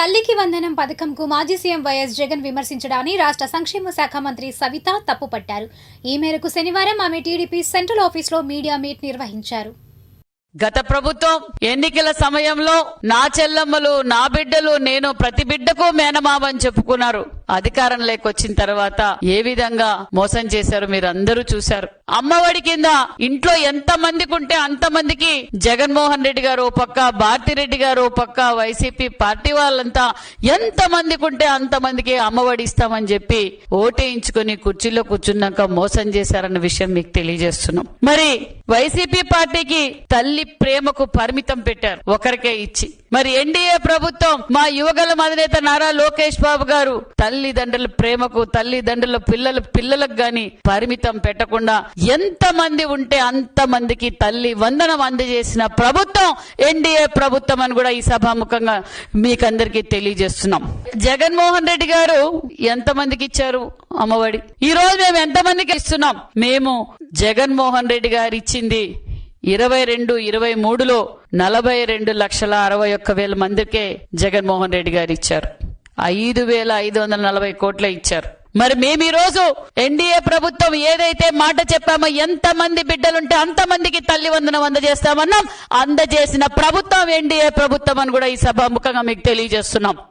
తల్లికి వందనం పథకంకు మాజీ సీఎం వైఎస్ జగన్ విమర్శించడాన్ని రాష్ట్ర సంక్షేమ శాఖ మంత్రి సవిత తప్పుపట్టారు. ఈ మేరకు శనివారం ఆమె టీడీపీ సెంట్రల్ ఆఫీస్లో మీడియా మీట్ నిర్వహించారు. గత ప్రభుత్వం ఎన్నికల సమయంలో నా చెల్లమ్మలు నా బిడ్డలు నేను ప్రతి బిడ్డకు మేనమామని చెప్పుకున్నారు. అధికారం లేకొచ్చిన తర్వాత ఏ విధంగా మోసం చేశారు మీరు అందరూ చూశారు. అమ్మఒడి కింద ఇంట్లో ఎంత మందికి ఉంటే అంత మందికి జగన్మోహన్ రెడ్డి గారు పక్క భారతిరెడ్డి గారు పక్క వైసీపీ పార్టీ వాళ్ళంతా ఎంత మందికి ఉంటే అంత మందికి అమ్మఒడి ఇస్తామని చెప్పి ఓటేయించుకుని కుర్చీలో కూర్చున్నాక మోసం చేశారన్న విషయం మీకు తెలియజేస్తున్నాం. మరి వైసీపీ పార్టీకి తల్లి ప్రేమకు పరిమితం పెట్టారు. ఒకరికే ఇచ్చి. మరి ఎన్డీఏ ప్రభుత్వం మా యువగల అధినేత నారా లోకేష్ బాబు గారు తల్లిదండ్రుల ప్రేమకు తల్లిదండ్రుల పిల్లల పిల్లలకు గాని పరిమితం పెట్టకుండా ఎంత మంది ఉంటే అంత మందికి తల్లి వందనం అందజేసిన ప్రభుత్వం ఎన్డీఏ ప్రభుత్వం అని కూడా ఈ సభాముఖంగా మీకందరికీ తెలియజేస్తున్నాం. జగన్మోహన్ రెడ్డి గారు ఎంత మందికి ఇచ్చారు అమ్మఒడి? ఈ రోజు మేము ఎంత మందికి ఇస్తున్నాం? మేము జగన్మోహన్ రెడ్డి గారు ఇచ్చింది ఇరవై రెండు ఇరవై మూడులో నలభై రెండు లక్షల అరవై ఒక్క వేల మందికే జగన్మోహన్ రెడ్డి గారు ఇచ్చారు. ఐదు వేల ఐదు వందల నలభై కోట్లే ఇచ్చారు. మరి మేము ఈ రోజు ఎన్డీఏ ప్రభుత్వం ఏదైతే మాట చెప్పామో ఎంత మంది బిడ్డలుంటే అంత మందికి తల్లి వందనం అందజేస్తామన్నాం. అందజేసిన ప్రభుత్వం ఎన్డీఏ ప్రభుత్వం అని కూడా ఈ సభాముఖంగా మీకు తెలియజేస్తున్నాం.